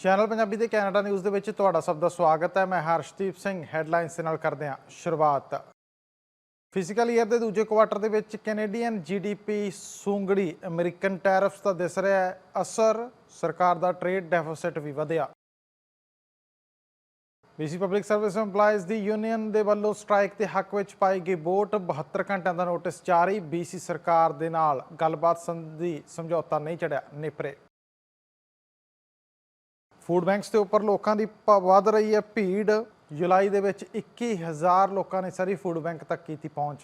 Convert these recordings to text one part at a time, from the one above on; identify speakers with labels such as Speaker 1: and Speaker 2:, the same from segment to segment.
Speaker 1: Channel Punjabi ਦੇ Canada news ਦੇ ਵਿੱਚ ਤੁਹਾਡਾ ਸਭ ਦਾ ਸਵਾਗਤ ਹੈ। ਮੈਂ ਹਰਸ਼ਦੀਪ ਸਿੰਘ ਹੈਡਲਾਈਨਸ ਦੇ ਨਾਲ ਕਰਦੇ ਹਾਂ ਸ਼ੁਰੂਆਤ। ਫਿਜ਼ੀਕਲ ਈਅਰ ਦੇ ਦੂਜੇ ਕੁਆਟਰ ਦੇ ਵਿੱਚ ਕੈਨੇਡੀਅਨ ਜੀਡੀਪੀ ਸੂੰਗੜੀ ਅਮਰੀਕਨ ਟੈਰਿਫਸ ਦਾ ਦਿਸ ਰਿਹਾ ਹੈ। ਅਸਰ ਸਰਕਾਰ ਦਾ ਟ੍ਰੇਡ ਡੈਫਿਸਿਟ ਵੀ ਵਧਿਆ। ਬੀਸੀ ਪਬਲਿਕ ਸਰਵਿਸ EMPLOYEES ਦੀ ਯੂਨੀਅਨ ਦੇ ਵੱਲੋਂ ਸਟ੍ਰਾਈਕ ਦੇ ਹੱਕ ਵਿੱਚ ਪਾਈ ਗਈ ਵੋਟ। 72 ਘੰਟਿਆਂ ਦਾ ਨੋਟਿਸ ਜਾਰੀ। ਬੀਸੀ ਸਰਕਾਰ ਦੇ ਨਾਲ ਗੱਲਬਾਤ ਸੰਬੰਧੀ ਸਮਝੌਤਾ ਨਹੀਂ ਚੜਿਆ। ਨਿਪਰੇ। ਫੂਡ ਬੈਂਕਸ ਦੇ ਉੱਪਰ ਲੋਕਾਂ ਦੀ ਭ- ਵੱਧ ਰਹੀ ਹੈ ਭੀੜ। ਜੁਲਾਈ ਦੇ ਵਿੱਚ 21000 ਲੋਕਾਂ ਨੇ ਸਰੀ ਫੂਡ ਬੈਂਕ ਤੱਕ ਕੀਤੀ ਪਹੁੰਚ।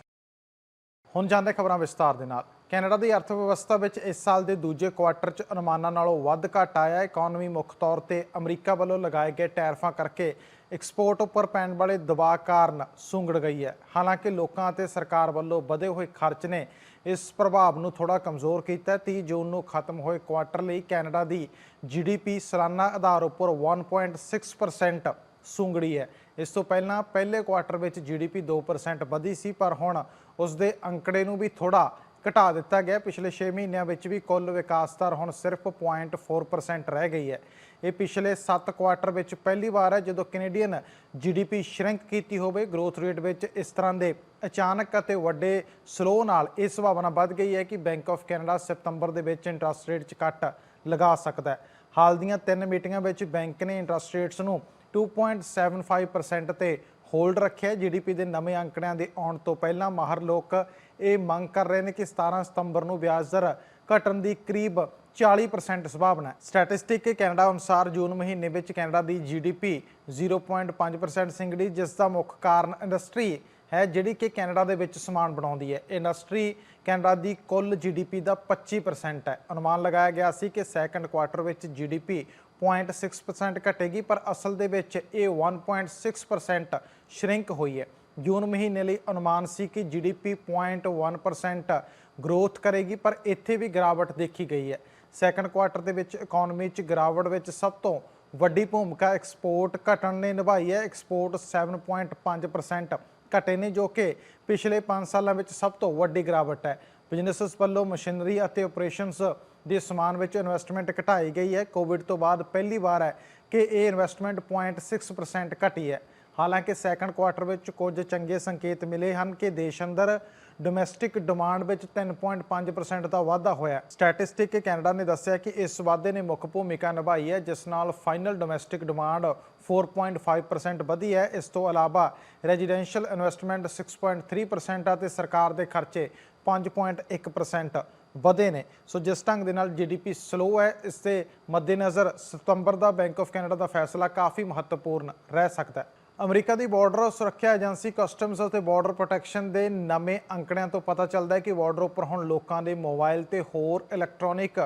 Speaker 1: ਹੁਣ ਜਾਂਦੇ ਖਬਰਾਂ ਵਿਸਤਾਰ ਦੇ ਨਾਲ। ਕੈਨੇਡਾ ਦੀ ਅਰਥ ਵਿਵਸਥਾ ਵਿੱਚ ਇਸ ਸਾਲ ਦੇ ਦੂਜੇ ਕੁਆਰਟਰ 'ਚ ਅਨੁਮਾਨਾਂ ਨਾਲੋਂ ਵੱਧ ਘਟ ਆਇਆ। ਹੈ ਇਕਨੋਮੀ ਮੁੱਖ ਤੌਰ ਤੇ ਅਮਰੀਕਾ ਵੱਲੋਂ ਲਗਾਏ ਗਏ ਟੈਰਫਾਂ ਕਰਕੇ ਐਕਸਪੋਰਟ ਉੱਪਰ ਪੈਣ ਵਾਲੇ ਦਬਾਅ ਕਾਰਨ ਸੁੰਗੜ ਗਈ ਹੈ। ਹਾਲਾਂਕਿ ਲੋਕਾਂ ਅਤੇ ਸਰਕਾਰ ਵੱਲੋਂ ਵਧੇ ਹੋਏ ਖਰਚ ਨੇ ਇਸ ਪ੍ਰਭਾਵ ਨੂੰ ਥੋੜਾ ਕਮਜ਼ੋਰ ਕੀਤਾ ਹੈ। 30 ਜੂਨ ਨੂੰ ਖਤਮ ਹੋਏ ਕੁਆਟਰ ਲਈ ਕੈਨੇਡਾ ਦੀ ਜੀਡੀਪੀ ਸਾਲਾਨਾ ਆਧਾਰ ਉੱਪਰ 1.6% ਸੁੰਗੜੀ ਹੈ। ਇਸ ਤੋਂ ਪਹਿਲਾਂ ਪਹਿਲੇ ਕੁਆਟਰ ਵਿੱਚ ਜੀਡੀਪੀ 2% ਵਧੀ ਸੀ, ਪਰ ਹੁਣ ਉਸ ਦੇ ਅੰਕੜੇ ਨੂੰ ਵੀ ਥੋੜਾ ਘਟਾ ਦਿੱਤਾ ਗਿਆ। ਪਿਛਲੇ 6 ਮਹੀਨਿਆਂ ਵਿੱਚ ਵੀ ਕੁੱਲ ਵਿਕਾਸ ਦਰ ਹੁਣ ਸਿਰਫ 0.4% ਰਹਿ ਗਈ ਹੈ। ਇਹ ਪਿਛਲੇ 7 ਕੁਆਟਰ ਵਿੱਚ ਪਹਿਲੀ ਵਾਰ ਹੈ ਜਦੋਂ ਕੈਨੇਡੀਅਨ ਜੀਡੀਪੀ ਸ਼ਰਿੰਕ ਕੀਤੀ ਹੋਵੇ। ਗਰੋਥ ਰੇਟ ਵਿੱਚ ਇਸ ਤਰ੍ਹਾਂ ਦੇ ਅਚਾਨਕ ਅਤੇ ਵੱਡੇ ਸਲੋ ਨਾਲ ਇਹ ਸੰਭਾਵਨਾ ਵੱਧ ਗਈ ਹੈ ਕਿ ਬੈਂਕ ਆਫ ਕੈਨੇਡਾ ਸਤੰਬਰ ਦੇ ਵਿੱਚ ਇੰਟਰਸਟ ਰੇਟ 'ਚ ਕੱਟ ਲਗਾ ਸਕਦਾ ਹੈ। ਹਾਲ ਦੀਆਂ ਤਿੰਨ ਮੀਟਿੰਗਾਂ ਵਿੱਚ ਬੈਂਕ ਨੇ ਇੰਟਰਸਟ ਰੇਟਸ ਨੂੰ 2.75% ਤੇ ਹੋਲਡ ਰੱਖਿਆ। ਜੀਡੀਪੀ ਦੇ ਨਵੇਂ ਅੰਕੜਿਆਂ ਦੇ ਆਉਣ ਤੋਂ ਪਹਿਲਾਂ ਮਾਹਰ ਲੋਕ ਇਹ ਮੰਗ ਕਰ ਰਹੇ ਨੇ ਕਿ 17 ਸਤੰਬਰ ਨੂੰ ਵਿਆਜ ਦਰ ਘਟਣ ਦੀ ਕਰੀਬ 40% ਸੰਭਾਵਨਾ ਹੈ। ਸਟੈਟਿਸਟਿਕ ਕੈਨੇਡਾ ਅਨੁਸਾਰ ਜੂਨ ਮਹੀਨੇ ਵਿੱਚ ਕੈਨੇਡਾ ਦੀ ਜੀਡੀਪੀ 0.5% ਸਿੰਗੜੀ ਜਿਸ ਦਾ ਮੁੱਖ ਕਾਰਨ ਇੰਡਸਟਰੀ ਹੈ, ਜਿਹੜੀ ਕਿ ਕੈਨੇਡਾ ਦੇ ਵਿੱਚ ਸਮਾਨ ਬਣਾਉਂਦੀ ਹੈ। ਇੰਡਸਟਰੀ ਕੈਨੇਡਾ ਦੀ ਕੁੱਲ ਜੀਡੀਪੀ ਦਾ 25% ਹੈ। ਅਨੁਮਾਨ ਲਗਾਇਆ ਗਿਆ ਸੀ ਕਿ ਸੈਕੰਡ ਕੁਆਰਟਰ ਵਿੱਚ ਜੀਡੀਪੀ 0.6% ਘਟੇਗੀ, ਪਰ ਅਸਲ ਦੇ ਵਿੱਚ ਇਹ 1.6% ਸ਼ਰਿੰਕ ਹੋਈ ਹੈ। ਜੂਨ ਮਹੀਨੇ ਲਈ ਅਨੁਮਾਨ ਸੀ ਕਿ ਜੀਡੀਪੀ 0.1% ਗਰੋਥ ਕਰੇਗੀ, ਪਰ ਇੱਥੇ ਵੀ ਗਿਰਾਵਟ ਦੇਖੀ ਗਈ ਹੈ। ਸੈਕੰਡ ਕੁਆਰਟਰ ਦੇ ਵਿੱਚ ਇਕਨੋਮੀ 'ਚ ਗਿਰਾਵਟ ਵਿੱਚ ਸਭ ਤੋਂ ਵੱਡੀ ਭੂਮਿਕਾ ਐਕਸਪੋਰਟ ਘਟਣ ਨੇ ਨਿਭਾਈ ਹੈ। ਐਕਸਪੋਰਟ 7.5% ਘਟੇ ਨੇ, ਜੋ ਕਿ ਪਿਛਲੇ 5 ਸਾਲਾਂ ਵਿੱਚ ਸਭ ਤੋਂ ਵੱਡੀ ਗਿਰਾਵਟ ਹੈ। ਬਿਜ਼ਨੈਸਸ ਵੱਲੋਂ ਮਸ਼ੀਨਰੀ ਅਤੇ ਆਪਰੇਸ਼ਨਸ ਦੇ ਸਮਾਨ ਵਿੱਚ ਇਨਵੈਸਟਮੈਂਟ ਘਟਾਈ ਗਈ ਹੈ। ਕੋਵਿਡ ਤੋਂ ਬਾਅਦ ਪਹਿਲੀ ਵਾਰ ਹੈ ਕਿ ਇਹ ਇਨਵੈਸਟਮੈਂਟ 0.6% ਘਟੀ ਹੈ। ਹਾਲਾਂਕਿ ਸੈਕੰਡ ਕੁਆਰਟਰ ਵਿੱਚ ਕੁਝ ਚੰਗੇ ਸੰਕੇਤ ਮਿਲੇ ਹਨ ਕਿ ਦੇਸ਼ ਅੰਦਰ ਡੋਮੈਸਟਿਕ ਡਿਮਾਂਡ ਵਿੱਚ 3.5% ਦਾ ਵਾਧਾ ਹੋਇਆ ਸਟੈਟਿਸਟਿਕ ਕੈਨੇਡਾ ਨੇ ਦੱਸਿਆ ਕਿ ਇਸ ਵਾਧੇ ਨੇ ਮੁੱਖ ਭੂਮਿਕਾ ਨਿਭਾਈ ਹੈ, ਜਿਸ ਨਾਲ ਫਾਈਨਲ ਡੋਮੈਸਟਿਕ ਡਿਮਾਂਡ 4.5% ਵਧੀ ਹੈ। ਇਸ ਤੋਂ ਇਲਾਵਾ ਰੈਜ਼ੀਡੈਂਸ਼ੀਅਲ ਇਨਵੈਸਟਮੈਂਟ 6.3% ਅਤੇ ਸਰਕਾਰ ਦੇ ਖਰਚੇ 5.1% ਵਧੇ ਨੇ। ਸੋ ਜਿਸ ਢੰਗ ਦੇ ਨਾਲ ਜੀਡੀਪੀ ਸਲੋ ਹੈ, ਇਸ ਦੇ ਮੱਦੇਨਜ਼ਰ ਸਤੰਬਰ ਦਾ ਬੈਂਕ ਆਫ ਕੈਨੇਡਾ ਦਾ ਫੈਸਲਾ ਕਾਫੀ ਮਹੱਤਵਪੂਰਨ ਰਹਿ ਸਕਦਾ ਹੈ। ਅਮਰੀਕਾ ਦੀ ਬਾਰਡਰ ਸੁਰੱਖਿਆ ਏਜੰਸੀ ਕਸਟਮਸ ਅਤੇ ਬਾਰਡਰ ਪ੍ਰੋਟੈਕਸ਼ਨ ਦੇ ਨਵੇਂ ਅੰਕੜਿਆਂ ਤੋਂ ਪਤਾ ਚੱਲਦਾ ਹੈ ਕਿ ਬਾਰਡਰ ਉੱਪਰ ਹੁਣ ਲੋਕਾਂ ਦੇ ਮੋਬਾਈਲ ਤੇ ਹੋਰ ਇਲੈਕਟ੍ਰੋਨਿਕ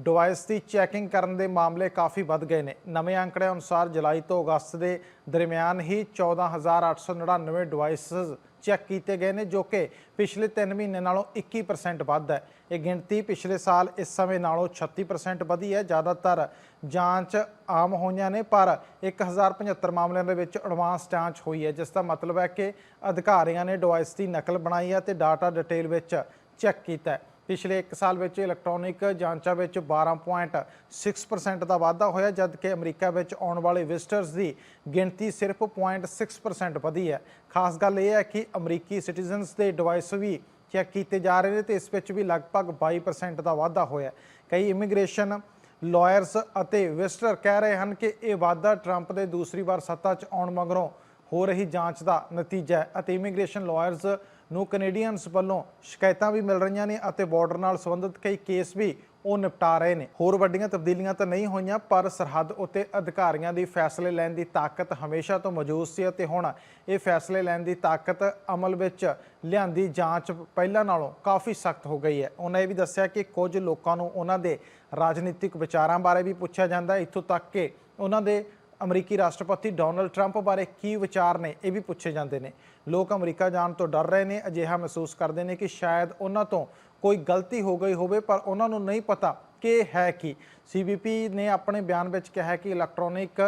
Speaker 1: ਡਿਵਾਈਸ ਦੀ ਚੈਕਿੰਗ ਕਰਨ ਦੇ ਮਾਮਲੇ ਕਾਫੀ ਵੱਧ ਗਏ ਨੇ। ਨਵੇਂ ਅੰਕੜਿਆਂ ਅਨੁਸਾਰ ਜੁਲਾਈ ਤੋਂ ਅਗਸਤ ਦੇ ਦਰਮਿਆਨ ਹੀ 14899 ਡਿਵਾਈਸਸ ਚੈੱਕ ਕੀਤੇ ਗਏ ਨੇ, ਜੋ ਕਿ ਪਿਛਲੇ 3 ਮਹੀਨੇ ਨਾਲੋਂ 21% ਵੱਧ ਹੈ। ਇਹ ਗਿਣਤੀ ਪਿਛਲੇ ਸਾਲ ਇਸ ਸਮੇਂ ਨਾਲੋਂ 36% ਵਧੀ ਹੈ। ਜ਼ਿਆਦਾਤਰ ਜਾਂਚ ਆਮ ਹੋਈਆਂ ਨੇ, ਪਰ 1075 ਮਾਮਲਿਆਂ ਦੇ ਵਿੱਚ ਐਡਵਾਂਸ ਜਾਂਚ ਹੋਈ ਹੈ, ਜਿਸ ਦਾ ਮਤਲਬ ਹੈ ਕਿ ਅਧਿਕਾਰੀਆਂ ਨੇ ਡਿਵਾਈਸ ਦੀ ਨਕਲ ਬਣਾਈ ਹੈ ਤੇ ਡਾਟਾ ਡਿਟੇਲ ਵਿੱਚ ਚੈੱਕ ਕੀਤਾ ਹੈ। ਪਿਛਲੇ 1 ਸਾਲ ਵਿੱਚ ਇਲੈਕਟ੍ਰੋਨਿਕ ਜਾਂਚਾਂ ਵਿੱਚ 12.6% ਦਾ ਵਾਧਾ ਹੋਇਆ, ਜਦਕਿ ਅਮਰੀਕਾ ਵਿੱਚ ਆਉਣ ਵਾਲੇ ਵਿਜ਼ਟਰਸ ਦੀ ਗਿਣਤੀ ਸਿਰਫ 0.6% ਵਧੀ ਹੈ। ਖਾਸ ਗੱਲ ਇਹ ਹੈ ਕਿ ਅਮਰੀਕੀ ਸਿਟੀਜ਼ਨਸ ਦੇ ਡਿਵਾਈਸ ਵੀ ਚੈੱਕ ਕੀਤੇ ਜਾ ਰਹੇ ਨੇ ਤੇ ਇਸ ਵਿੱਚ ਵੀ ਲਗਭਗ 22% ਦਾ ਵਾਧਾ ਹੋਇਆ ਕਈ ਇਮੀਗ੍ਰੇਸ਼ਨ ਲਾਇਰਸ ਅਤੇ ਵਿਜ਼ਟਰ ਕਹਿ ਰਹੇ ਹਨ ਕਿ ਇਹ ਵਾਧਾ ਟਰੰਪ ਦੇ ਦੂਸਰੀ ਵਾਰ ਸੱਤਾ 'ਚ ਆਉਣ ਮਗਰੋਂ ਹੋ ਰਹੀ ਜਾਂਚ ਦਾ ਨਤੀਜਾ ਹੈ ਅਤੇ ਇਮੀਗ੍ਰੇਸ਼ਨ ਲਾਇਰਸ ਨੂੰ ਕੈਨੇਡੀਅਨਸ ਵੱਲੋਂ ਸ਼ਿਕਾਇਤਾਂ ਵੀ ਮਿਲ ਰਹੀਆਂ ਨੇ ਅਤੇ ਬਾਰਡਰ ਨਾਲ ਸੰਬੰਧਿਤ ਕਈ ਕੇਸ ਵੀ ਉਹ ਨਿਪਟਾ ਰਹੇ ਨੇ। ਹੋਰ ਵੱਡੀਆਂ ਤਬਦੀਲੀਆਂ ਤਾਂ ਨਹੀਂ ਹੋਈਆਂ, ਪਰ ਸਰਹੱਦ ਉੱਤੇ ਅਧਿਕਾਰੀਆਂ ਦੀ ਫੈਸਲੇ ਲੈਣ ਦੀ ਤਾਕਤ ਹਮੇਸ਼ਾ ਤੋਂ ਮੌਜੂਦ ਸੀ ਅਤੇ ਹੁਣ ਇਹ ਫੈਸਲੇ ਲੈਣ ਦੀ ਤਾਕਤ ਅਮਲ ਵਿੱਚ ਲਿਆਂਦੀ ਜਾਂਚ ਪਹਿਲਾਂ ਨਾਲੋਂ ਕਾਫੀ ਸਖਤ ਹੋ ਗਈ ਹੈ। ਉਹਨਾਂ ਇਹ ਵੀ ਦੱਸਿਆ ਕਿ ਕੁਝ ਲੋਕਾਂ ਨੂੰ ਉਹਨਾਂ ਦੇ ਰਾਜਨੀਤਿਕ ਵਿਚਾਰਾਂ ਬਾਰੇ ਵੀ ਪੁੱਛਿਆ ਜਾਂਦਾ। ਇੱਥੋਂ ਤੱਕ ਕਿ ਉਹਨਾਂ ਦੇ ਅਮਰੀਕੀ ਰਾਸ਼ਟਰਪਤੀ ਡੋਨਲਡ ਟਰੰਪ ਬਾਰੇ ਕੀ ਵਿਚਾਰ ਨੇ ਇਹ ਵੀ ਪੁੱਛੇ ਜਾਂਦੇ ਨੇ। ਲੋਕ ਅਮਰੀਕਾ ਜਾਣ ਤੋਂ ਡਰ ਰਹੇ ਨੇ, ਅਜਿਹਾ ਮਹਿਸੂਸ ਕਰਦੇ ਨੇ ਕਿ ਸ਼ਾਇਦ ਉਹਨਾਂ ਤੋਂ ਕੋਈ ਗਲਤੀ ਹੋ ਗਈ ਹੋਵੇ, ਪਰ ਉਹਨਾਂ ਨੂੰ ਨਹੀਂ ਪਤਾ ਕਿ ਹੈ ਕੀ। ਸੀਬੀਪੀ ਨੇ ਆਪਣੇ ਬਿਆਨ ਵਿੱਚ ਕਿਹਾ ਕਿ ਇਲੈਕਟ੍ਰੋਨਿਕ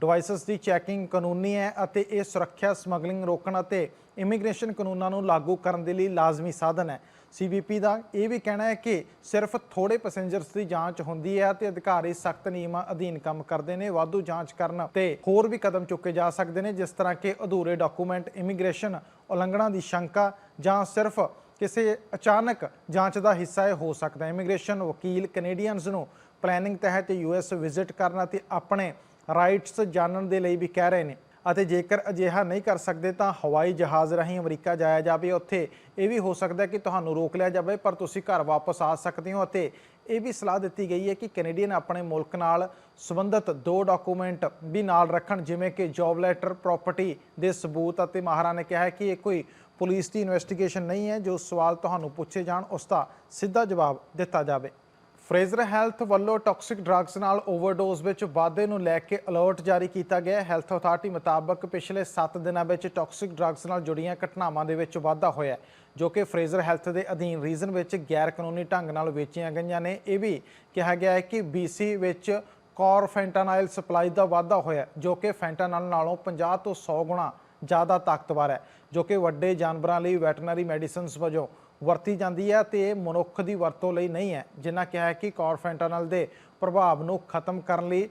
Speaker 1: ਡਿਵਾਈਸਸ ਦੀ ਚੈਕਿੰਗ ਕਾਨੂੰਨੀ ਹੈ ਅਤੇ ਇਹ ਸੁਰੱਖਿਆ ਸਮਗਲਿੰਗ ਰੋਕਣ ਅਤੇ ਇਮੀਗ੍ਰੇਸ਼ਨ ਕਾਨੂੰਨਾਂ ਨੂੰ ਲਾਗੂ ਕਰਨ ਦੇ ਲਈ ਲਾਜ਼ਮੀ ਸਾਧਨ ਹੈ। ਸੀਬੀਪੀ ਦਾ ਇਹ ਵੀ ਕਹਿਣਾ ਹੈ ਕਿ ਸਿਰਫ ਥੋੜੇ ਪੈਸੇਂਜਰਸ ਦੀ ਜਾਂਚ ਹੁੰਦੀ ਹੈ ਤੇ ਅਧਿਕਾਰੀ ਸਖਤ ਨਿਯਮਾਂ ਅਧੀਨ ਕੰਮ ਕਰਦੇ ਨੇ, ਵਾਧੂ ਜਾਂਚ ਕਰਨ ਤੇ ਹੋਰ ਵੀ ਕਦਮ ਚੁੱਕੇ ਜਾ ਸਕਦੇ ਨੇ, ਜਿਸ ਤਰ੍ਹਾਂ ਕਿ ਅਧੂਰੇ ਡਾਕੂਮੈਂਟ ਇਮੀਗ੍ਰੇਸ਼ਨ ਉਲੰਘਣਾ ਦੀ ਸ਼ੰਕਾ ਜਾਂ ਸਿਰਫ ਕਿਸੇ ਅਚਾਨਕ ਜਾਂਚ ਦਾ ਹਿੱਸਾ ਇਹ ਹੋ ਸਕਦਾ ਹੈ। ਇਮੀਗ੍ਰੇਸ਼ਨ ਵਕੀਲ ਕੈਨੇਡੀਅਨਸ ਨੂੰ ਪਲੈਨਿੰਗ ਤਹਿਤ ਯੂਐਸ ਵਿਜ਼ਿਟ ਕਰਨ ਅਤੇ ਆਪਣੇ ਰਾਈਟਸ ਜਾਣਨ ਦੇ ਲਈ ਵੀ ਕਹਿ ਰਹੇ ਨੇ। ਅਤੇ ਜੇਕਰ ਅਜਿਹਾ ਨਹੀਂ ਕਰ ਸਕਦੇ ਤਾਂ ਹਵਾਈ ਜਹਾਜ਼ ਰਾਹੀਂ ਅਮਰੀਕਾ ਜਾਇਆ ਜਾਵੇ। ਉੱਥੇ ਇਹ ਵੀ ਹੋ ਸਕਦਾ ਕਿ ਤੁਹਾਨੂੰ ਰੋਕ ਲਿਆ ਜਾਵੇ, ਪਰ ਤੁਸੀਂ ਘਰ ਵਾਪਸ ਆ ਸਕਦੇ ਹੋ ਅਤੇ ਇਹ ਵੀ ਸਲਾਹ ਦਿੱਤੀ ਗਈ ਹੈ ਕਿ ਕੈਨੇਡੀਅਨ ਆਪਣੇ ਮੁਲਕ ਨਾਲ ਸੰਬੰਧਿਤ ਦੋ ਡਾਕੂਮੈਂਟ ਵੀ ਨਾਲ ਰੱਖਣ, ਜਿਵੇਂ ਕਿ ਜੌਬ ਲੈਟਰ, ਪ੍ਰਾਪਰਟੀ ਦੇ ਸਬੂਤ ਅਤੇ ਮਾਹਰਾਂ ਨੇ ਕਿਹਾ ਹੈ ਕਿ ਇਹ ਕੋਈ ਪੁਲਿਸ ਦੀ ਇਨਵੈਸਟੀਗੇਸ਼ਨ ਨਹੀਂ ਹੈ। ਜੋ ਸਵਾਲ ਤੁਹਾਨੂੰ ਪੁੱਛੇ ਜਾਣ, ਉਸ ਦਾ ਸਿੱਧਾ ਜਵਾਬ ਦਿੱਤਾ ਜਾਵੇ। ਫਰੇਜ਼ਰ ਹੈਲਥ ਵੱਲੋਂ ਟਾਕਸਿਕ ਡਰੱਗਸ ਨਾਲ ਓਵਰਡੋਜ਼ ਵਿੱਚ ਵਾਧੇ ਨੂੰ ਲੈ ਕੇ ਅਲਰਟ ਜਾਰੀ ਕੀਤਾ ਗਿਆ ਹੈ। ਹੈਲਥ ਅਥਾਰਟੀ ਮੁਤਾਬਕ ਪਿਛਲੇ 7 ਦਿਨਾਂ ਵਿੱਚ ਟਾਕਸਿਕ ਡਰੱਗਸ ਨਾਲ ਜੁੜੀਆਂ ਘਟਨਾਵਾਂ ਦੇ ਵਿੱਚ ਵਾਧਾ ਹੋਇਆ ਹੈ, ਜੋ ਕਿ ਫਰੇਜ਼ਰ ਹੈਲਥ ਦੇ ਅਧੀਨ ਰੀਜਨ ਵਿੱਚ ਗੈਰ ਕਾਨੂੰਨੀ ਢੰਗ ਨਾਲ ਵੇਚੀਆਂ ਗਈਆਂ ਨੇ। ਇਹ ਵੀ ਕਿਹਾ ਗਿਆ ਹੈ ਕਿ BC ਵਿੱਚ ਕਾਰਫੈਂਟਾਨਾਈਲ ਸਪਲਾਈ ਦਾ ਵਾਧਾ ਹੋਇਆ ਜੋ ਕਿ ਫੈਂਟਾਨਾਲ ਨਾਲੋਂ 50 ਤੋਂ 100 ਗੁਣਾ ਜ਼ਿਆਦਾ ਤਾਕਤਵਰ ਹੈ, ਜੋ ਕਿ ਵੱਡੇ ਜਾਨਵਰਾਂ ਲਈ ਵੈਟਰਨਰੀ ਮੈਡੀਸਿਨਸ ਵਜੋਂ ਵਰਤੀ ਜਾਂਦੀ ਹੈ ਤੇ ਇਹ ਮਨੁੱਖ ਦੀ ਵਰਤੋਂ ਲਈ ਨਹੀਂ ਹੈ ਜਿਨ੍ਹਾਂ ਕਿਹਾ ਹੈ ਕਿ ਕਾਰਫੈਂਟਾਨਲ ਦੇ ਪ੍ਰਭਾਵ ਨੂੰ ਖਤਮ ਕਰਨ ਲਈ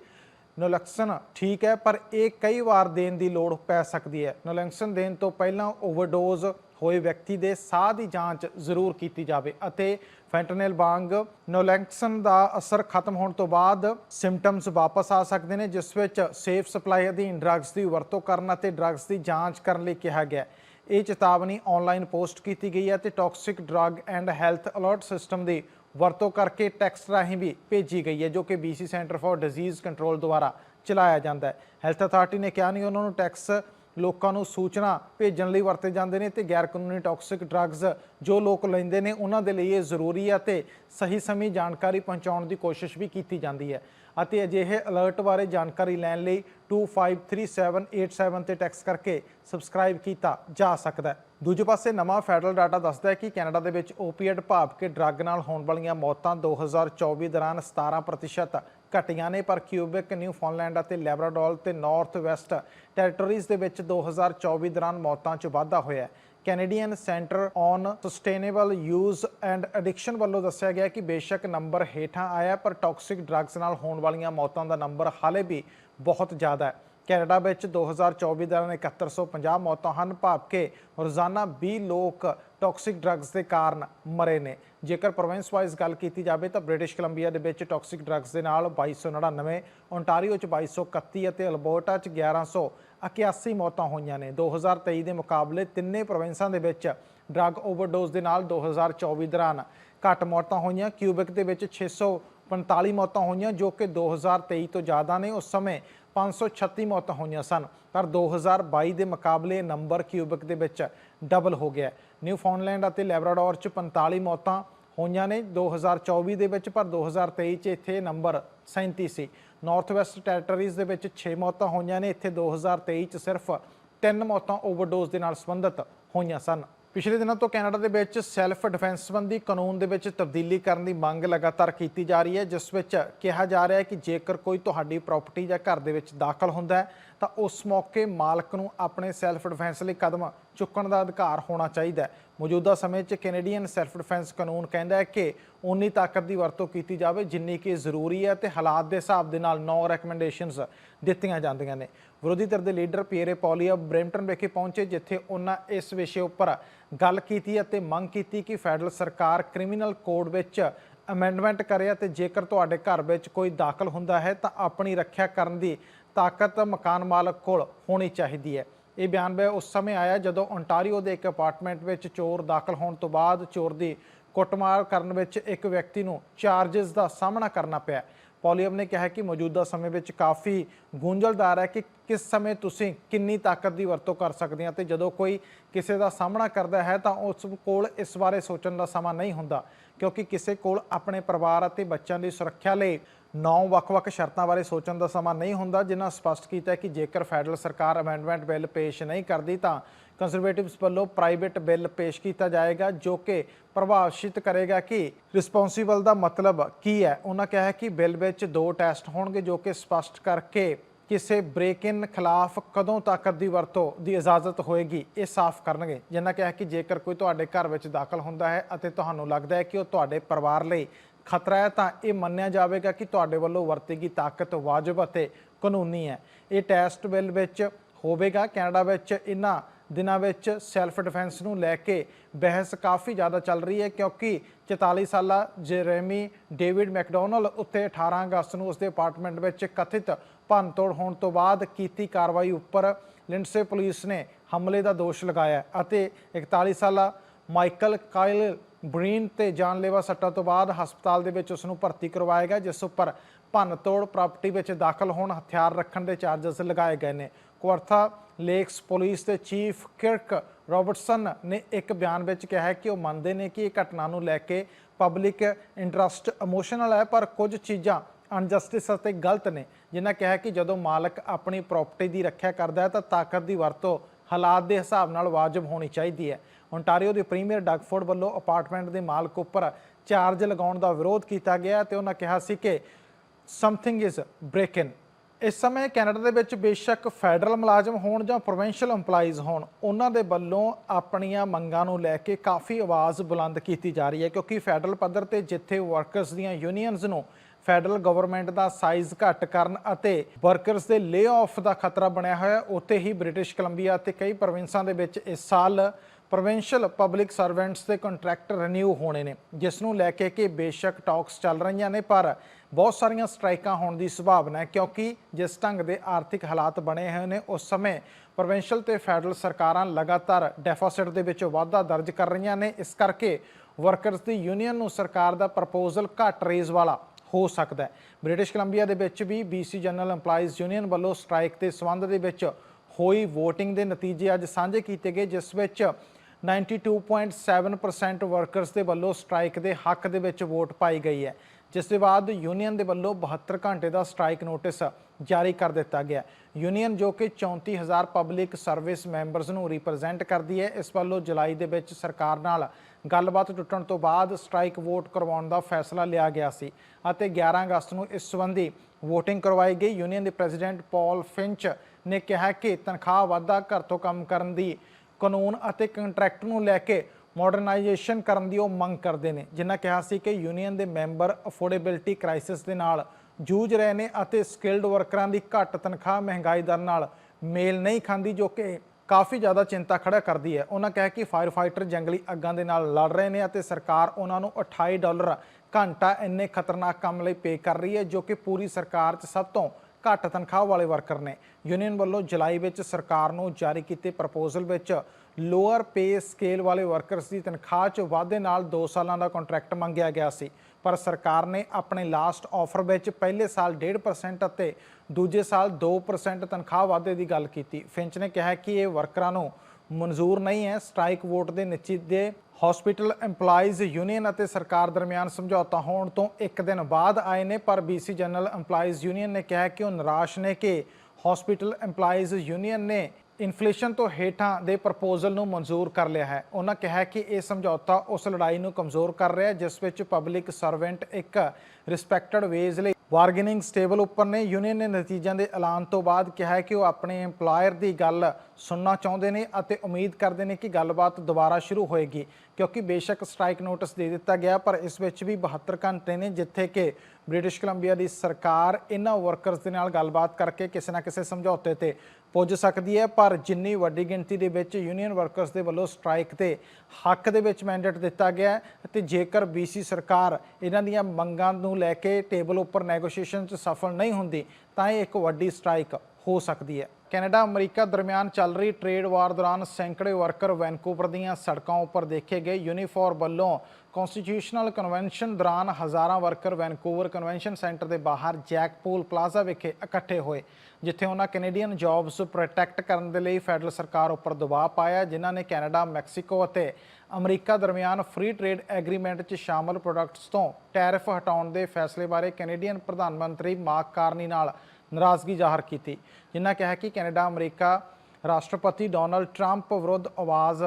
Speaker 1: ਨੋਲੈਕਸਨ ਠੀਕ ਹੈ, ਪਰ ਇਹ ਕਈ ਵਾਰ ਦੇਣ ਦੀ ਲੋੜ ਪੈ ਸਕਦੀ ਹੈ ਨੋਲੈਕਸਨ ਦੇਣ ਤੋਂ ਪਹਿਲਾਂ ਓਵਰਡੋਜ਼ ਹੋਏ ਵਿਅਕਤੀ ਦੇ ਸਾਹ ਦੀ ਜਾਂਚ ਜ਼ਰੂਰ ਕੀਤੀ ਜਾਵੇ ਅਤੇ ਫੈਂਟਨਲ ਵਾਂਗ ਨੋਲੈਂਕਸਨ ਦਾ ਅਸਰ ਖਤਮ ਹੋਣ ਤੋਂ ਬਾਅਦ ਸਿੰਪਟਮਸ ਵਾਪਸ ਆ ਸਕਦੇ ਨੇ, ਜਿਸ ਵਿੱਚ ਸੇਫ ਸਪਲਾਈ ਅਧੀਨ ਡਰੱਗਸ ਦੀ ਵਰਤੋਂ ਕਰਨ ਅਤੇ ਡਰੱਗਸ ਦੀ ਜਾਂਚ ਕਰਨ ਲਈ ਕਿਹਾ ਗਿਆ ਹੈ। ਇਹ ਚੇਤਾਵਨੀ ਆਨਲਾਈਨ ਪੋਸਟ ਕੀਤੀ ਗਈ ਹੈ ਤੇ toxic drug and health alert system ਦੀ ਵਰਤੋਂ ਕਰਕੇ ਟੈਕਸਟ ਰਾਹੀਂ ਵੀ ਭੇਜੀ ਗਈ ਹੈ, ਜੋ ਕਿ BC centre for disease control ਦੁਆਰਾ ਚਲਾਇਆ ਜਾਂਦਾ ਹੈ। ਹੈਲਥ ਅਥਾਰਟੀ ਨੇ ਕਿਹਾ ਨਹੀਂ, ਉਹਨਾਂ ਨੂੰ ਟੈਕਸ ਲੋਕਾਂ ਨੂੰ ਸੂਚਨਾ ਭੇਜਣ ਲਈ ਵਰਤੇ ਜਾਂਦੇ ਨੇ ਤੇ ਗੈਰ ਕਾਨੂੰਨੀ ਟਾਕਸਿਕ ਡਰੱਗਸ ਜੋ ਲੋਕ ਲੈਂਦੇ ਨੇ, ਉਹਨਾਂ ਦੇ ਲਈ ਇਹ ਜ਼ਰੂਰੀ ਹੈ ਤੇ ਸਹੀ ਸਮੇਂ ਜਾਣਕਾਰੀ ਪਹੁੰਚਾਉਣ ਦੀ ਕੋਸ਼ਿਸ਼ ਵੀ ਕੀਤੀ ਜਾਂਦੀ ਹੈ। ਅਤੇ ਅਜਿਹੇ ਅਲਰਟ ਬਾਰੇ ਜਾਣਕਾਰੀ ਲੈਣ ਲਈ 253787 ਤੇ ਟੈਕਸ ਕਰਕੇ ਸਬਸਕ੍ਰਾਈਬ ਕੀਤਾ ਜਾ ਸਕਦਾ ਹੈ। ਦੂਜੇ ਪਾਸੇ ਨਵਾਂ ਫੈਡਰਲ ਡਾਟਾ ਦੱਸਦਾ ਹੈ ਕਿ ਕੈਨੇਡਾ ਦੇ ਵਿੱਚ ਓਪੀਐਡ ਭਾਵ ਕਿ ਡਰੱਗ ਨਾਲ ਹੋਣ ਵਾਲੀਆਂ ਮੌਤਾਂ 2024 ਦੌਰਾਨ 17% ਘਟੀਆਂ ਨੇ, ਪਰ ਕਿਊਬਿਕ ਨਿਊਫਾਊਂਡਲੈਂਡ ਅਤੇ ਲੈਬਰਾਡੋਰ ਤੇ ਨਾਰਥ ਵੈਸਟ ਟੈਰੀਟਰੀਜ਼ ਦੇ ਵਿੱਚ 2024 ਦੌਰਾਨ ਮੌਤਾਂ 'ਚ ਵਾਧਾ ਹੋਇਆ ਹੈ। Canadian centre on sustainable use and addiction ਵੱਲੋਂ ਦੱਸਿਆ ਗਿਆ ਕਿ ਬੇਸ਼ੱਕ ਨੰਬਰ ਹੇਠਾਂ ਆਇਆ ਪਰ ਟਾਕਸਿਕ ਡਰੱਗਸ ਨਾਲ ਹੋਣ ਵਾਲੀਆਂ ਮੌਤਾਂ ਦਾ ਨੰਬਰ ਹਾਲੇ ਵੀ ਬਹੁਤ ਜ਼ਿਆਦਾ ਹੈ। ਕੈਨੇਡਾ ਵਿੱਚ 2024 ਦੌਰਾਨ 7150 ਮੌਤਾਂ ਹਨ, ਭਾਵ ਕਿ ਰੋਜ਼ਾਨਾ 20 ਲੋਕ ਟਾਕਸਿਕ ਡਰੱਗਸ ਦੇ ਕਾਰਨ ਮਰੇ ਨੇ। ਜੇਕਰ ਪ੍ਰੋਵਿੰਸ ਵਾਈਜ਼ ਗੱਲ ਕੀਤੀ ਜਾਵੇ ਤਾਂ ਬ੍ਰਿਟਿਸ਼ ਕੋਲੰਬੀਆ ਦੇ ਵਿੱਚ ਟਾਕਸਿਕ ਡਰੱਗਸ ਦੇ ਨਾਲ 2299 ਓਨਟਾਰੀਓ 'ਚ 2231 ਅਤੇ ਅਲਬਰਟਾ 'ਚ 1181 ਮੌਤਾਂ ਹੋਈਆਂ ਨੇ। 2023 ਦੇ ਮੁਕਾਬਲੇ ਤਿੰਨੇ ਪ੍ਰੋਵਿੰਸਾਂ ਦੇ ਵਿੱਚ ਡਰੱਗ ਓਵਰਡੋਜ਼ ਦੇ ਨਾਲ 2024 ਦੌਰਾਨ ਘੱਟ ਮੌਤਾਂ ਹੋਈਆਂ। ਕਿਊਬਿਕ ਦੇ ਵਿੱਚ 645 ਮੌਤਾਂ ਹੋਈਆਂ, ਜੋ ਕਿ 2023 ਤੋਂ ਜ਼ਿਆਦਾ ਨੇ। ਉਸ ਸਮੇਂ 536 ਮੌਤਾਂ ਹੋਈਆਂ ਸਨ। ਪਰ 2022 ਦੇ ਮੁਕਾਬਲੇ ਨੰਬਰ ਕਿਊਬਿਕ ਦੇ ਵਿੱਚ ਡਬਲ ਹੋ ਗਿਆ ਨਿਊਫਾਊਂਡਲੈਂਡ ਅਤੇ ਲੈਬਰਾਡੋਰ 'ਚ 45 ਮੌਤਾਂ ਹੋਈਆਂ ਨੇ। 2024 ਦੇ ਵਿੱਚ, ਪਰ 2023 'ਚ ਇੱਥੇ ਨੰਬਰ 37 ਸੀ। ਨਾਰਥ ਵੈਸਟ ਟੈਰੀਟਰੀਜ਼ ਦੇ ਵਿੱਚ 6 ਮੌਤਾਂ ਹੋਈਆਂ ਨੇ। ਇੱਥੇ 2023 'ਚ ਸਿਰਫ 3 ਮੌਤਾਂ ਓਵਰਡੋਜ਼ ਦੇ ਨਾਲ ਸੰਬੰਧਿਤ ਹੋਈਆਂ ਸਨ। ਪਿਛਲੇ ਦਿਨਾਂ ਤੋਂ ਕੈਨੇਡਾ ਦੇ ਵਿੱਚ ਸੈਲਫ ਡਿਫੈਂਸ ਸੰਬੰਧੀ ਕਾਨੂੰਨ ਦੇ ਵਿੱਚ ਤਬਦੀਲੀ ਕਰਨ ਦੀ ਮੰਗ ਲਗਾਤਾਰ ਕੀਤੀ ਜਾ ਰਹੀ ਹੈ, ਜਿਸ ਵਿੱਚ ਕਿਹਾ ਜਾ ਰਿਹਾ ਹੈ ਕਿ ਜੇਕਰ ਕੋਈ ਤੁਹਾਡੀ ਪ੍ਰਾਪਰਟੀ ਜਾਂ ਘਰ ਦੇ ਵਿੱਚ ਦਾਖਲ ਹੁੰਦਾ ਹੈ ਤਾਂ ਉਸ ਮੌਕੇ ਮਾਲਕ ਨੂੰ ਆਪਣੇ ਸੈਲਫ ਡਿਫੈਂਸ ਲਈ ਕਦਮ ਚੁੱਕਣ ਦਾ ਅਧਿਕਾਰ ਹੋਣਾ ਚਾਹੀਦਾ ਹੈ। ਮੌਜੂਦਾ ਸਮੇਂ 'ਚ ਕੈਨੇਡੀਅਨ ਸੈਲਫ ਡਿਫੈਂਸ ਕਾਨੂੰਨ ਕਹਿੰਦਾ ਹੈ ਕਿ ਉਨੀ ਤਾਕਤ ਦੀ ਵਰਤੋਂ ਕੀਤੀ ਜਾਵੇ, ਜਿੰਨੀ ਕਿ ਜ਼ਰੂਰੀ ਹੈ ਤੇ ਹਾਲਾਤ ਦੇ ਹਿਸਾਬ ਦੇ ਨਾਲ ਨੌ ਰეკਮੈਂਡੇਸ਼ਨਸ ਦਿੱਤੀਆਂ ਜਾਂਦੀਆਂ ਨੇ। ਵਿਰੋਧੀ ਧਿਰ ਦੇ ਲੀਡਰ ਪੀਅਰੇ ਪੌਲੀਆ ਬ੍ਰੈਂਪਟਨ ਵਿਖੇ ਪਹੁੰਚੇ, ਜਿੱਥੇ ਉਹਨਾਂ ਇਸ ਵਿਸ਼ੇ ਉੱਪਰ ਗੱਲ ਕੀਤੀ ਅਤੇ ਮੰਗ ਕੀਤੀ ਕਿ ਫੈਡਰਲ ਸਰਕਾਰ ਕ੍ਰਿਮੀਨਲ ਕੋਡ ਵਿੱਚ ਅਮੈਂਡਮੈਂਟ ਕਰੇ ਅਤੇ ਜੇਕਰ ਤੁਹਾਡੇ ਘਰ ਵਿੱਚ ਕੋਈ ਦਾਖਲ ਹੁੰਦਾ ਹੈ ਤਾਂ ਆਪਣੀ ਰੱਖਿਆ ਕਰਨ ਦੀ ਤਾਕਤ ਮਕਾਨ ਮਾਲਕ ਕੋਲ ਹੋਣੀ ਚਾਹੀਦੀ ਹੈ। ਇਹ ਬਿਆਨ ਉਸ ਸਮੇਂ ਆਇਆ ਜਦੋਂ ਓਨਟਾਰੀਓ ਦੇ ਇੱਕ ਅਪਾਰਟਮੈਂਟ ਵਿੱਚ ਚੋਰ ਦਾਖਲ ਹੋਣ ਤੋਂ ਬਾਅਦ ਚੋਰ ਦੀ ਕੁੱਟਮਾਰ ਕਰਨ ਵਿੱਚ ਇੱਕ ਵਿਅਕਤੀ ਨੂੰ ਚਾਰजेस ਦਾ ਸਾਹਮਣਾ ਕਰਨਾ ਪਿਆ। ਪੋਲੀਅਮ ਨੇ ਕਿਹਾ ਕਿ ਮੌਜੂਦਾ ਸਮੇਂ ਵਿੱਚ ਕਾਫੀ ਗੁੰਝਲਦਾਰ ਹੈ ਕਿ ਕਿਸ ਸਮੇਂ ਤੁਸੀਂ ਕਿੰਨੀ ਤਾਕਤ ਦੀ ਵਰਤੋਂ ਕਰ ਸਕਦੇ ਹੋ ਤੇ ਜਦੋਂ ਕੋਈ ਕਿਸੇ ਦਾ ਸਾਹਮਣਾ ਕਰਦਾ ਹੈ ਤਾਂ ਉਸ ਕੋਲ ਇਸ ਬਾਰੇ ਸੋਚਣ ਦਾ ਸਮਾਂ ਨਹੀਂ ਹੁੰਦਾ। ਕਿਉਂਕਿ ਕਿਸੇ ਕੋਲ ਆਪਣੇ ਪਰਿਵਾਰ ਅਤੇ ਬੱਚਿਆਂ ਦੀ ਸੁਰੱਖਿਆ ਲਈ ਨੌ ਵੱਖ-ਵੱਖ ਸ਼ਰਤਾਂ ਬਾਰੇ ਸੋਚਣ ਦਾ ਸਮਾਂ ਨਹੀਂ ਹੁੰਦਾ, ਜਿਨ੍ਹਾਂ ਸਪਸ਼ਟ ਕੀਤਾ ਕਿ ਜੇਕਰ ਫੈਡਰਲ ਸਰਕਾਰ ਅਮੈਂਡਮੈਂਟ ਬਿੱਲ ਪੇਸ਼ ਨਹੀਂ ਕਰਦੀ ਤਾਂ ਕੰਜ਼ਰਵੇਟਿਵਸ ਵੱਲੋਂ ਪ੍ਰਾਈਵੇਟ ਬਿੱਲ ਪੇਸ਼ ਕੀਤਾ ਜਾਏਗਾ, ਜੋ ਕਿ ਪ੍ਰਭਾਵਿਤ ਕਰੇਗਾ ਕਿ ਰਿਸਪੌਂਸੀਬਲ ਦਾ ਮਤਲਬ ਕੀ ਹੈ? ਉਹਨਾਂ ਕਿਹਾ ਹੈ ਕਿ ਬਿੱਲ ਵਿੱਚ ਦੋ ਟੈਸਟ ਹੋਣਗੇ, ਜੋ ਕਿ ਸਪਸ਼ਟ ਕਰਕੇ ਕਿਸੇ ਬ੍ਰੇਕ ਇਨ ਖਿਲਾਫ ਕਦੋਂ ਤਾਕਤ ਦੀ ਵਰਤੋਂ ਦੀ ਇਜਾਜ਼ਤ ਹੋਏਗੀ, ਇਹ ਸਾਫ਼ ਕਰਨਗੇ। ਜਿਨ੍ਹਾਂ ਕਿਹਾ ਕਿ ਜੇਕਰ ਕੋਈ ਤੁਹਾਡੇ ਘਰ ਵਿੱਚ ਦਾਖਲ ਹੁੰਦਾ ਹੈ ਅਤੇ ਤੁਹਾਨੂੰ ਲੱਗਦਾ ਹੈ ਕਿ ਉਹ ਤੁਹਾਡੇ ਪਰਿਵਾਰ ਲਈ ਖਤਰਾ ਹੈ, ਤਾਂ ਇਹ ਮੰਨਿਆ ਜਾਵੇਗਾ ਕਿ ਤੁਹਾਡੇ ਵੱਲੋਂ ਵਰਤੀ ਗਈ ਤਾਕਤ ਵਾਜਬ ਅਤੇ ਕਾਨੂੰਨੀ ਹੈ। ਇਹ ਟੈਸਟ ਬਿੱਲ ਵਿੱਚ ਹੋਵੇਗਾ। ਕੈਨੇਡਾ ਵਿੱਚ ਇਹਨਾਂ ਦਿਨਾਂ ਵਿੱਚ ਸੈਲਫ ਡਿਫੈਂਸ ਨੂੰ ਲੈ ਕੇ ਬਹਿਸ ਕਾਫੀ ਜ਼ਿਆਦਾ ਚੱਲ ਰਹੀ ਹੈ, ਕਿਉਂਕਿ 44 ਸਾਲਾ ਜੇਰੇਮੀ ਡੇਵਿਡ ਮੈਕਡੋਨਲ ਉੱਤੇ 18 ਅਗਸਤ ਨੂੰ ਉਸਦੇ ਅਪਾਰਟਮੈਂਟ ਵਿੱਚ ਕਥਿਤ ਭੰਨਤੋੜ ਹੋਣ ਤੋਂ ਬਾਅਦ ਕੀਤੀ ਕਾਰਵਾਈ ਉੱਪਰ ਲਿੰਡਸੇ ਪੁਲਿਸ ਨੇ ਹਮਲੇ ਦਾ ਦੋਸ਼ ਲਗਾਇਆ ਅਤੇ 41 ਸਾਲਾ ਮਾਈਕਲ ਕਾਇਲ ਬ੍ਰੀਨ ਤੇ ਜਾਨਲੇਵਾ ਸੱਟਾਂ ਤੋਂ ਬਾਅਦ ਹਸਪਤਾਲ ਦੇ ਵਿੱਚ ਉਸ ਨੂੰ ਭਰਤੀ ਕਰਵਾਇਆ ਗਿਆ, ਜਿਸ ਉੱਪਰ ਭੰਨਤੋੜ ਪ੍ਰਾਪਰਟੀ ਵਿੱਚ ਦਾਖਲ ਹੋਣ ਹਥਿਆਰ ਰੱਖਣ ਦੇ ਚਾਰजेस ਲਗਾਏ ਗਏ ਨੇ। ਕੁਆਰਥਾ ਲੇਕਸ ਪੁਲਿਸ ਦੇ ਚੀਫ ਕਿਰਕ ਰਾਬਰਟਸਨ ਨੇ ਇੱਕ ਬਿਆਨ ਵਿੱਚ ਕਿਹਾ ਹੈ ਕਿ ਉਹ ਮੰਨਦੇ ਨੇ ਕਿ ਇਹ ਘਟਨਾ ਨੂੰ ਲੈ ਕੇ ਪਬਲਿਕ ਇੰਟਰਸਟ ਇਮੋਸ਼ਨਲ ਹੈ, ਪਰ ਕੁਝ ਚੀਜ਼ਾਂ ਅਨਜਸਟਿਸ ਅਤੇ ਗਲਤ ਨੇ। ਜਿਨ੍ਹਾਂ ਕਿਹਾ ਕਿ ਜਦੋਂ ਮਾਲਕ ਆਪਣੀ ਪ੍ਰਾਪਰਟੀ ਦੀ ਰੱਖਿਆ ਕਰਦਾ ਹੈ ਤਾਂ ਤਾਕਤ ਦੀ ਵਰਤੋਂ ਹਾਲਾਤ ਦੇ ਹਿਸਾਬ ਨਾਲ ਵਾਜਬ ਹੋਣੀ ਚਾਹੀਦੀ ਹੈ। ਓਨਟਾਰੀਓ ਦੇ ਪ੍ਰੀਮੀਅਰ ਡਗਫੋਰਡ ਵੱਲੋਂ ਅਪਾਰਟਮੈਂਟ ਦੇ ਮਾਲਕ ਉੱਪਰ ਚਾਰਜ ਲਗਾਉਣ ਦਾ ਵਿਰੋਧ ਕੀਤਾ ਗਿਆ ਤੇ ਉਹਨਾਂ ਕਿਹਾ ਸੀ ਕਿ ਸਮਥਿੰਗ ਇਜ਼ ਬ੍ਰੇਕਨ ਇਸ ਸਮੇਂ ਕੈਨੇਡਾ ਦੇ ਵਿੱਚ ਬੇਸ਼ੱਕ ਫੈਡਰਲ ਮੁਲਾਜ਼ਮ ਹੋਣ ਜਾਂ ਪ੍ਰੋਵਿੰਸ਼ੀਅਲ EMPLOYEES ਹੋਣ, ਉਹਨਾਂ ਦੇ ਵੱਲੋਂ ਆਪਣੀਆਂ ਮੰਗਾਂ ਨੂੰ ਲੈ ਕੇ ਕਾਫੀ ਆਵਾਜ਼ ਬੁਲੰਦ ਕੀਤੀ ਜਾ ਰਹੀ ਹੈ ਕਿਉਂਕਿ ਫੈਡਰਲ ਪੱਧਰ ਤੇ ਜਿੱਥੇ ਵਰਕਰਸ ਦੀਆਂ ਯੂਨੀਅਨਸ ਨੂੰ ਫੈਡਰਲ ਗਵਰਨਮੈਂਟ ਦਾ ਸਾਈਜ਼ ਘੱਟ ਕਰਨ ਅਤੇ ਵਰਕਰਸ ਦੇ ਲੇ-ਆਫ ਦਾ ਖਤਰਾ ਬਣਿਆ ਹੋਇਆ ਉੱਥੇ ਹੀ ਬ੍ਰਿਟਿਸ਼ ਕੋਲੰਬੀਆ ਅਤੇ ਕਈ ਪ੍ਰੋਵਿੰਸਾਂ ਦੇ ਵਿੱਚ ਇਸ ਸਾਲ ਪ੍ਰੋਵਿੰਸ਼ੀਅਲ ਪਬਲਿਕ ਸਰਵੈਂਟਸ ਦੇ ਕੰਟਰੈਕਟ ਰੀਨਿਊ ਹੋਣੇ ਨੇ, ਜਿਸ ਨੂੰ ਲੈ ਕੇ ਕਿ ਬੇਸ਼ੱਕ ਟਾਕਸ ਚੱਲ ਰਹੀਆਂ ਨੇ, ਪਰ ਬਹੁਤ ਸਾਰੀਆਂ ਸਟ੍ਰਾਈਕਾਂ ਹੋਣ ਦੀ ਸੰਭਾਵਨਾ ਹੈ, ਕਿਉਂਕਿ ਜਿਸ ਢੰਗ ਦੇ ਆਰਥਿਕ ਹਾਲਾਤ ਬਣੇ ਹੋਏ ਨੇ, ਉਸ ਸਮੇਂ ਪ੍ਰੋਵਿੰਸ਼ੀਅਲ ਤੇ ਫੈਡਰਲ ਸਰਕਾਰਾਂ ਲਗਾਤਾਰ ਡੈਫਿਸਿਟ ਦੇ ਵਿੱਚ ਵਾਧਾ ਦਰਜ ਕਰ ਰਹੀਆਂ ਨੇ। ਇਸ ਕਰਕੇ ਵਰਕਰਸ ਦੀ ਯੂਨੀਅਨ ਨੂੰ ਸਰਕਾਰ ਦਾ ਪ੍ਰਪੋਜ਼ਲ ਘੱਟ ਰੇਜ਼ ਵਾਲਾ ਹੋ ਸਕਦਾ ਹੈ। ਬ੍ਰਿਟਿਸ਼ ਕੋਲੰਬੀਆ ਦੇ ਵਿੱਚ ਵੀ BC ਜਨਰਲ EMPLOYEES ਯੂਨੀਅਨ ਵੱਲੋਂ ਸਟ੍ਰਾਈਕ ਦੇ ਸੰਬੰਧ ਦੇ ਵਿੱਚ ਹੋਈ VOTING ਦੇ ਨਤੀਜੇ ਅੱਜ ਸਾਂਝੇ ਕੀਤੇ ਗਏ, ਜਿਸ ਵਿੱਚ 92.7% ਵਰਕਰਸ ਦੇ ਵੱਲੋਂ ਸਟ੍ਰਾਈਕ ਦੇ ਹੱਕ ਦੇ ਵਿੱਚ ਵੋਟ ਪਾਈ ਗਈ ਹੈ। ਜਿਸ ਦੇ ਬਾਅਦ ਯੂਨੀਅਨ ਦੇ ਵੱਲੋਂ 72 ਘੰਟੇ ਦਾ ਸਟ੍ਰਾਈਕ ਨੋਟਿਸ ਜਾਰੀ ਕਰ ਦਿੱਤਾ ਗਿਆ ਯੂਨੀਅਨ ਜੋ ਕਿ 34000 ਪਬਲਿਕ ਸਰਵਿਸ ਮੈਂਬਰਸ ਨੂੰ ਰਿਪਰੈਜ਼ੈਂਟ ਕਰਦੀ ਹੈ, ਇਸ ਵੱਲੋਂ ਜੁਲਾਈ ਦੇ ਵਿੱਚ ਸਰਕਾਰ ਨਾਲ ਗੱਲਬਾਤ ਟੁੱਟਣ ਤੋਂ ਬਾਅਦ ਸਟ੍ਰਾਈਕ ਵੋਟ ਕਰਵਾਉਣ ਦਾ ਫੈਸਲਾ ਲਿਆ ਗਿਆ ਸੀ ਅਤੇ 11 ਅਗਸਤ ਨੂੰ ਇਸ ਸੰਬੰਧੀ VOTING ਕਰਵਾਈ ਗਈ। ਯੂਨੀਅਨ ਦੇ ਪ੍ਰੈਜ਼ੀਡੈਂਟ ਪਾਲ ਫਿੰਚ ਨੇ ਕਿਹਾ ਕਿ ਤਨਖਾਹ ਵਾਧਾ ਘਰ ਤੋਂ ਕੰਮ ਕਰਨ ਦੀ ਕਾਨੂੰਨ ਅਤੇ ਕੰਟਰੈਕਟ ਨੂੰ ਲੈ ਕੇ ਮਾਡਰਨਾਈਜੇਸ਼ਨ ਕਰਨ ਦੀ ਉਹ ਮੰਗ ਕਰਦੇ ਨੇ। ਜਿਨ੍ਹਾਂ ਕਿਹਾ ਸੀ ਕਿ ਯੂਨੀਅਨ ਦੇ ਮੈਂਬਰ ਅਫੋਰਡੇਬਿਲਟੀ ਕ੍ਰਾਈਸਿਸ ਦੇ ਨਾਲ ਜੂਝ ਰਹੇ ਨੇ ਅਤੇ ਸਕਿਲਡ ਵਰਕਰਾਂ ਦੀ ਘੱਟ ਤਨਖਾਹ ਮਹਿੰਗਾਈ ਦਰ ਨਾਲ ਮੇਲ ਨਹੀਂ ਖਾਂਦੀ, ਜੋ ਕਿ ਕਾਫੀ ਜ਼ਿਆਦਾ ਚਿੰਤਾ ਖੜਾ ਕਰਦੀ ਹੈ। ਉਹਨਾਂ ਕਿਹਾ ਕਿ ਫਾਇਰ ਫਾਈਟਰ ਜੰਗਲੀ ਅੱਗਾਂ ਦੇ ਨਾਲ ਲੜ ਰਹੇ ਨੇ ਅਤੇ ਸਰਕਾਰ ਉਹਨਾਂ ਨੂੰ 28 ਡਾਲਰ ਘੰਟਾ ਇੰਨੇ ਖਤਰਨਾਕ ਕੰਮ ਲਈ ਪੇ ਕਰ ਰਹੀ ਹੈ, ਜੋ ਕਿ ਪੂਰੀ ਸਰਕਾਰ 'ਚ ਸਭ ਤੋਂ ਘੱਟ ਤਨਖਾਹ ਵਾਲੇ ਵਰਕਰ ਨੇ। ਯੂਨੀਅਨ ਵੱਲੋਂ ਜੁਲਾਈ ਵਿੱਚ ਸਰਕਾਰ ਨੂੰ ਜਾਰੀ ਕੀਤੇ ਪ੍ਰਪੋਜ਼ਲ ਵਿੱਚ ਲੋਅਰ ਪੇ ਸਕੇਲ ਵਾਲੇ ਵਰਕਰਸ ਦੀ ਤਨਖਾਹ 'ਚ ਵਾਧੇ ਨਾਲ 2 ਸਾਲਾਂ ਦਾ ਕੰਟਰੈਕਟ ਮੰਗਿਆ ਗਿਆ ਸੀ। ਪਰ ਸਰਕਾਰ ਨੇ ਆਪਣੇ ਲਾਸਟ ਆਫਰ ਵਿੱਚ ਪਹਿਲੇ ਸਾਲ 1.5% ਅਤੇ ਦੂਜੇ ਸਾਲ 2% ਤਨਖਾਹ ਵਾਧੇ ਦੀ ਗੱਲ ਕੀਤੀ। ਫਿੰਚ ਨੇ ਕਿਹਾ ਕਿ ਇਹ ਵਰਕਰਾਂ ਨੂੰ ਮਨਜ਼ੂਰ ਨਹੀਂ ਹੈ। ਸਟ੍ਰਾਈਕ ਵੋਟ ਦੇ ਨਤੀਜੇ ਹਸਪੀਟਲ EMPLOYEES ਯੂਨੀਅਨ ਅਤੇ ਸਰਕਾਰ ਦਰਮਿਆਨ ਸਮਝੌਤਾ ਹੋਣ ਤੋਂ ਇੱਕ ਦਿਨ ਬਾਅਦ ਆਏ ਨੇ, ਪਰ BC ਜਨਰਲ EMPLOYEES ਯੂਨੀਅਨ ਨੇ ਕਿਹਾ ਕਿ ਉਹ ਨਿਰਾਸ਼ ਨੇ ਕਿ ਹਸਪੀਟਲ EMPLOYEES ਯੂਨੀਅਨ ਨੇ ਇਨਫਲੇਸ਼ਨ ਤੋਂ ਹੇਠਾਂ ਦੇ ਪ੍ਰਪੋਜ਼ਲ ਨੂੰ ਮਨਜ਼ੂਰ ਕਰ ਲਿਆ ਹੈ। ਉਹਨਾਂ ਕਿਹਾ ਕਿ ਇਹ ਸਮਝੌਤਾ ਉਸ ਲੜਾਈ ਨੂੰ ਕਮਜ਼ੋਰ ਕਰ ਰਿਹਾ ਹੈ, ਜਿਸ ਵਿੱਚ ਪਬਲਿਕ ਸਰਵੈਂਟ ਇੱਕ ਰਿਸਪੈਕਟਡ ਵੇਜ਼ ਲਈ ਬਾਰਗੇਨਿੰਗ ਸਟੇਬਲ ਉੱਪਰ ਨੇ। ਯੂਨੀਅਨ ਨੇ ਨਤੀਜਿਆਂ ਦੇ ਐਲਾਨ ਤੋਂ ਬਾਅਦ ਕਿਹਾ ਕਿ ਉਹ ਆਪਣੇ EMPLOYER ਦੀ ਗੱਲ ਸੁਣਨਾ ਚਾਹੁੰਦੇ ਨੇ ਅਤੇ ਉਮੀਦ ਕਰਦੇ ਨੇ ਕਿ ਗੱਲਬਾਤ ਦੁਬਾਰਾ ਸ਼ੁਰੂ ਹੋਏਗੀ, ਕਿਉਂਕਿ ਬੇਸ਼ੱਕ ਸਟ੍ਰਾਈਕ ਨੋਟਿਸ ਦੇ ਦਿੱਤਾ ਗਿਆ, ਪਰ ਇਸ ਵਿੱਚ ਵੀ 72 ਘੰਟੇ ਨੇ, ਜਿੱਥੇ ਕਿ ਬ੍ਰਿਟਿਸ਼ ਕੋਲੰਬੀਆ ਦੀ ਸਰਕਾਰ ਇਹਨਾਂ ਵਰਕਰਸ ਦੇ ਨਾਲ ਗੱਲਬਾਤ ਕਰਕੇ ਕਿਸੇ ਨਾ ਕਿਸੇ ਸਮਝੌਤੇ ਤੇ ਪੁੱਜ ਸਕਦੀ ਹੈ, ਪਰ ਜਿੰਨੀ ਵੱਡੀ ਗਿਣਤੀ ਦੇ ਵਿੱਚ ਯੂਨੀਅਨ ਵਰਕਰਸ ਦੇ ਵੱਲੋਂ ਸਟ੍ਰਾਈਕ ਤੇ ਹੱਕ ਦੇ ਵਿੱਚ ਮੈਂਡੇਟ ਦਿੱਤਾ ਗਿਆ ਹੈ ਅਤੇ ਜੇਕਰ BC ਸਰਕਾਰ ਇਹਨਾਂ ਦੀਆਂ ਮੰਗਾਂ ਨੂੰ ਲੈ ਕੇ ਟੇਬਲ ਉੱਪਰ ਨੈਗੋਸ਼ੀਏਸ਼ਨ 'ਚ ਸਫਲ ਨਹੀਂ ਹੁੰਦੀ ਤਾਂ ਇਹ ਇੱਕ ਵੱਡੀ ਸਟ੍ਰਾਈਕ ਹੋ ਸਕਦੀ ਹੈ। ਕੈਨੇਡਾ ਅਮਰੀਕਾ ਦਰਮਿਆਨ ਚੱਲ ਰਹੀ ਟ੍ਰੇਡ ਵਾਰ ਦੌਰਾਨ ਸੈਂਕੜੇ ਵਰਕਰ ਵੈਨਕੂਵਰ ਦੀਆਂ ਸੜਕਾਂ ਉੱਪਰ ਦੇਖੇ ਗਏ ਯੂਨੀਫਾਰ ਵੱਲੋਂ ਕਨਸਟੀਟਿਊਸ਼ਨਲ ਕਨਵੈਨਸ਼ਨ ਦੌਰਾਨ ਹਜ਼ਾਰਾਂ ਵਰਕਰ ਵੈਨਕੂਵਰ ਕਨਵੈਨਸ਼ਨ ਸੈਂਟਰ ਦੇ ਬਾਹਰ ਜੈਕਪੂਲ ਪਲਾਜ਼ਾ ਵਿਖੇ ਇਕੱਠੇ ਹੋਏ, ਜਿੱਥੇ ਉਹਨਾਂ ਕੈਨੇਡੀਅਨ ਜੌਬਸ ਪ੍ਰੋਟੈਕਟ ਕਰਨ ਦੇ ਲਈ ਫੈਡਰਲ ਸਰਕਾਰ ਉੱਪਰ ਦਬਾਅ ਪਾਇਆ, ਜਿਨ੍ਹਾਂ ਨੇ ਕੈਨੇਡਾ, ਮੈਕਸੀਕੋ ਅਤੇ ਅਮਰੀਕਾ ਦਰਮਿਆਨ ਫ੍ਰੀ ਟ੍ਰੇਡ ਐਗਰੀਮੈਂਟ 'ਚ ਸ਼ਾਮਲ ਪ੍ਰੋਡਕਟਸ ਤੋਂ ਟੈਰਿਫ ਹਟਾਉਣ ਦੇ ਫੈਸਲੇ ਬਾਰੇ ਕੈਨੇਡੀਅਨ ਪ੍ਰਧਾਨ ਮੰਤਰੀ ਮਾਰਕ ਕਾਰਨੀ ਨਾਲ ਨਾਰਾਜ਼ਗੀ ਜ਼ਾਹਰ ਕੀਤੀ, ਜਿਨ੍ਹਾਂ ਕਿਹਾ ਕਿ ਕੈਨੇਡਾ, ਅਮਰੀਕਾ ਰਾਸ਼ਟਰਪਤੀ ਡੋਨਲਡ ਟਰੰਪ ਵਿਰੁੱਧ ਆਵਾਜ਼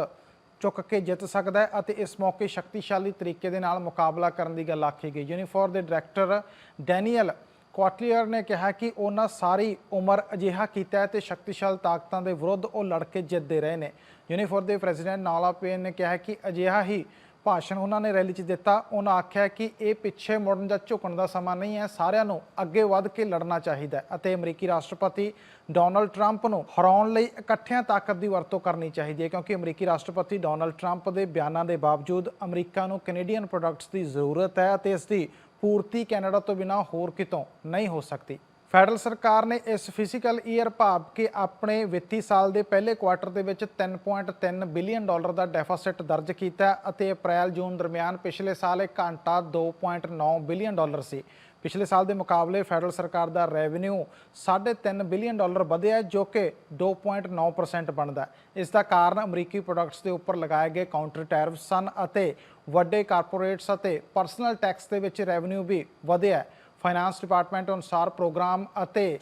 Speaker 1: ਚੁੱਕ ਕੇ ਜਿੱਤ ਸਕਦਾ ਹੈ ਅਤੇ ਇਸ ਮੌਕੇ ਸ਼ਕਤੀਸ਼ਾਲੀ ਤਰੀਕੇ ਦੇ ਨਾਲ ਮੁਕਾਬਲਾ ਕਰਨ ਦੀ ਗੱਲ ਆਖੀ ਗਈ। ਯੂਨੀਫੋਰ ਦੇ ਡਾਇਰੈਕਟਰ ਡੈਨੀਅਲ ਕੁਆਟਲੀਅਰ ਨੇ ਕਿਹਾ ਕਿ ਉਹਨਾਂ ਸਾਰੀ ਉਮਰ ਅਜਿਹਾ ਕੀਤਾ ਹੈ ਤੇ ਸ਼ਕਤੀਸ਼ਾਲੀ ਤਾਕਤਾਂ ਦੇ ਵਿਰੁੱਧ ਉਹ ਲੜ ਕੇ ਜਿੱਤਦੇ ਰਹੇ ਨੇ। ਯੂਨੀਫੋਰ ਦੇ ਪ੍ਰੈਜ਼ੀਡੈਂਟ ਨਾਲਾ ਪੇਨ ਨੇ ਕਿਹਾ ਕਿ ਅਜਿਹਾ ਹੀ ਭਾਸ਼ਣ ਉਹਨਾਂ ਨੇ ਰੈਲੀ 'ਚ ਦਿੱਤਾ। ਉਹਨਾਂ ਆਖਿਆ ਕਿ ਇਹ ਪਿੱਛੇ ਮੁੜਨ ਜਾਂ ਝੁਕਣ ਦਾ ਸਮਾਂ ਨਹੀਂ ਹੈ। ਸਾਰਿਆਂ ਨੂੰ ਅੱਗੇ ਵੱਧ ਕੇ ਲੜਨਾ ਚਾਹੀਦਾ ਹੈ ਅਤੇ ਅਮਰੀਕੀ ਰਾਸ਼ਟਰਪਤੀ ਡੋਨਲਡ ਟਰੰਪ ਨੂੰ ਹਰਾਉਣ ਲਈ ਇਕੱਠਿਆਂ ਤਾਕਤ ਦੀ ਵਰਤੋਂ ਕਰਨੀ ਚਾਹੀਦੀ ਹੈ ਕਿਉਂਕਿ ਅਮਰੀਕੀ ਰਾਸ਼ਟਰਪਤੀ ਡੋਨਲਡ ਟਰੰਪ ਦੇ ਬਿਆਨਾਂ ਦੇ ਬਾਵਜੂਦ ਅਮਰੀਕਾ ਨੂੰ ਕੈਨੇਡੀਅਨ ਪ੍ਰੋਡਕਟਸ ਦੀ ਜ਼ਰੂਰਤ ਹੈ ਅਤੇ ਇਸ ਦੀ ਪੂਰਤੀ ਕੈਨੇਡਾ ਤੋਂ ਬਿਨਾਂ ਹੋਰ ਕਿਤੋਂ ਨਹੀਂ ਹੋ ਸਕਦੀ। ਫੈਡਰਲ ਸਰਕਾਰ ਨੇ ਇਸ ਫਿਜ਼ੀਕਲ ਈਅਰ ਭਾਵ ਕਿ ਆਪਣੇ ਵਿੱਤੀ ਸਾਲ ਦੇ ਪਹਿਲੇ ਕੁਆਰਟਰ ਦੇ ਵਿੱਚ 3.3 ਬਿਲੀਅਨ ਡਾਲਰ ਦਾ ਡੈਫਿਸਿਟ ਦਰਜ ਕੀਤਾ ਅਤੇ ਅਪ੍ਰੈਲ ਜੂਨ ਦਰਮਿਆਨ ਪਿਛਲੇ ਸਾਲ ਇਹ ਘੰਟਾ 2.9 ਬਿਲੀਅਨ ਡਾਲਰ ਸੀ। ਪਿਛਲੇ ਸਾਲ ਦੇ ਮੁਕਾਬਲੇ ਫੈਡਰਲ ਸਰਕਾਰ ਦਾ ਰੈਵਨਿਊ 3.5 ਬਿਲੀਅਨ ਡਾਲਰ ਵਧਿਆ ਜੋ ਕਿ 2.9% ਬਣਦਾ ਇਸ ਦਾ ਕਾਰਨ ਅਮਰੀਕੀ ਪ੍ਰੋਡਕਟਸ ਦੇ ਉੱਪਰ ਲਗਾਏ ਗਏ ਕਾਊਂਟਰ ਟੈਰਿਫਸ ਸਨ ਅਤੇ ਵੱਡੇ ਕਾਰਪੋਰੇਟਸ ਅਤੇ ਪਰਸਨਲ ਟੈਕਸ ਦੇ ਵਿੱਚ ਰੈਵਨਿਊ ਵੀ ਵਧਿਆ ਹੈ। ਫਾਈਨਾਂਸ ਡਿਪਾਰਟਮੈਂਟ ਅਨੁਸਾਰ ਪ੍ਰੋਗਰਾਮ ਅਤੇ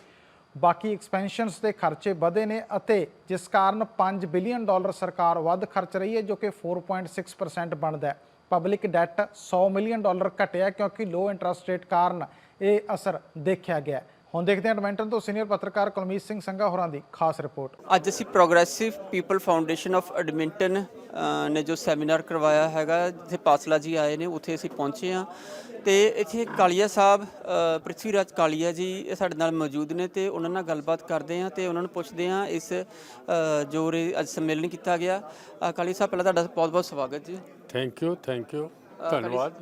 Speaker 1: ਬਾਕੀ ਐਕਸਪੈਂਸ਼ਨਸ ਦੇ ਖਰਚੇ ਵਧੇ ਨੇ ਅਤੇ ਜਿਸ ਕਾਰਨ 5 ਬਿਲੀਅਨ ਡਾਲਰ ਸਰਕਾਰ ਵੱਧ ਖਰਚ ਰਹੀ ਹੈ ਜੋ ਕਿ 4.6% ਬਣਦਾ ਹੈ ਪਬਲਿਕ ਡੈਟ 100 ਮਿਲੀਅਨ ਡਾਲਰ ਘਟਿਆ ਕਿਉਂਕਿ ਲੋ ਇੰਟਰਸਟ ਰੇਟ ਕਾਰਨ ਇਹ ਅਸਰ ਦੇਖਿਆ ਗਿਆ ਹੈ। ਹੁਣ ਦੇਖਦੇ ਹਾਂ ਐਡਮਿੰਟਨ ਤੋਂ ਸੀਨੀਅਰ ਪੱਤਰਕਾਰ ਕੁਲਮੀਤ ਸਿੰਘ ਸੰਘਾ ਹੋਰਾਂ ਦੀ ਖਾਸ ਰਿਪੋਰਟ।
Speaker 2: ਅੱਜ ਅਸੀਂ progressive people foundation of Edmonton ਨੇ ਜੋ ਸੈਮੀਨਾਰ ਕਰਵਾਇਆ ਹੈਗਾ ਜਿੱਥੇ ਪਾਸਲਾ ਜੀ ਆਏ ਨੇ ਉੱਥੇ ਅਸੀਂ ਪਹੁੰਚੇ ਹਾਂ। ਤੇ ਇੱਥੇ ਕਾਲੀਆ ਸਾਹਿਬ ਪ੍ਰਿਥਵੀ ਰਾਜ ਕਾਲੀਆ ਜੀ ਸਾਡੇ ਨਾਲ ਮੌਜੂਦ ਨੇ ਤੇ ਉਹਨਾਂ ਨਾਲ ਗੱਲਬਾਤ ਕਰਦੇ ਹਾਂ ਤੇ ਉਹਨਾਂ ਨੂੰ ਪੁੱਛਦੇ ਹਾਂ ਇਸ ਜੋ ਅੱਜ ਸੰਮੇਲਨ ਕੀਤਾ ਗਿਆ। ਅ, ਕਾਲੀਆ ਸਾਹਿਬ ਪਹਿਲਾਂ ਤੁਹਾਡਾ ਬਹੁਤ ਬਹੁਤ ਸਵਾਗਤ ਜੀ।
Speaker 3: ਥੈਂਕ ਯੂ ਥੈਂਕ ਯੂ ਧੰਨਵਾਦ।